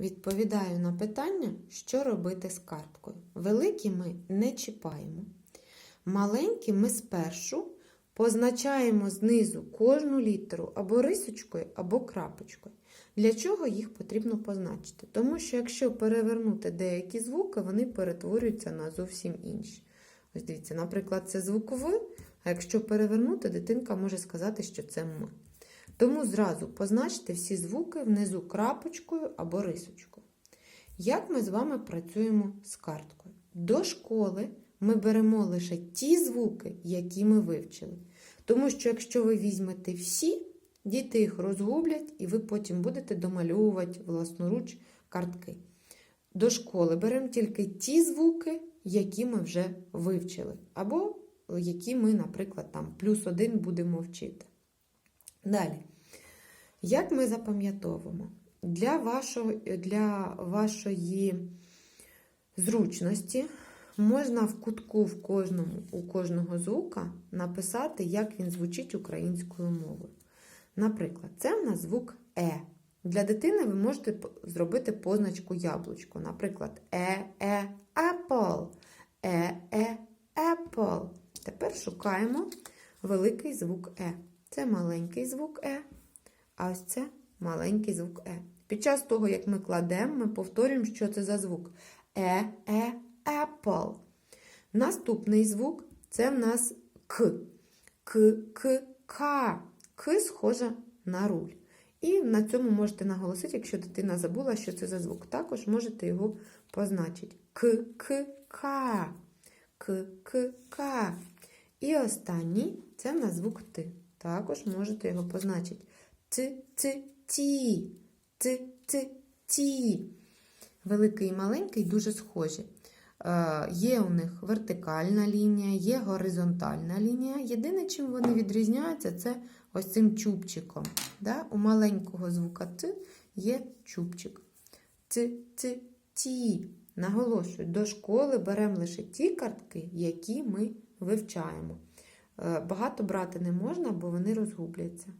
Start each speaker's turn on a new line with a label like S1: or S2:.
S1: Відповідаю на питання, що робити з карткою. Великі ми не чіпаємо. Маленькі ми спершу позначаємо знизу кожну літеру або рисочкою, або крапочкою. Для чого їх потрібно позначити? Тому що якщо перевернути деякі звуки, вони перетворюються на зовсім інші. Ось дивіться, наприклад, це звук В, а якщо перевернути, дитинка може сказати, що це М. Тому зразу позначте всі звуки внизу крапочкою або рисочкою. Як ми з вами працюємо з карткою? До школи ми беремо лише ті звуки, які ми вивчили. Тому що якщо ви візьмете всі, діти їх розгублять, і ви потім будете домальовувати власноруч картки. До школи беремо тільки ті звуки, які ми вже вивчили, або які ми, наприклад, там плюс один будемо вчити. Далі. Як ми запам'ятовуємо? Для, вашого, для вашої зручності можна в кутку в кожному, у кожного звука написати, як він звучить українською мовою. Наприклад, це в нас звук Е. Для дитини ви можете зробити позначку яблучко. Наприклад, е, е, apple. Е, е, apple. Тепер шукаємо великий звук Е. Це маленький звук Е, а ось це маленький звук Е. Під час того, як ми кладемо, ми повторюємо, що це за звук. Е, е, apple. Наступний звук це в нас К. К, К, К. К схожа на руль. І на цьому можете наголосити, якщо дитина забула, що це за звук. Також можете його позначити. К, К, К. К, К, К. І останній це в нас звук Т. Також можете його позначити. Т, Т, Ті. Т, Т, Ті. Великий і маленький дуже схожі. Е, Є у них вертикальна лінія, є горизонтальна лінія. Єдине, чим вони відрізняються, це ось цим чубчиком. Да? У маленького звука Т є чубчик. Т, Т, Ті. Наголошую, до школи беремо лише ті картки, які ми вивчаємо. Е, Багато брати не можна, бо вони розгубляться.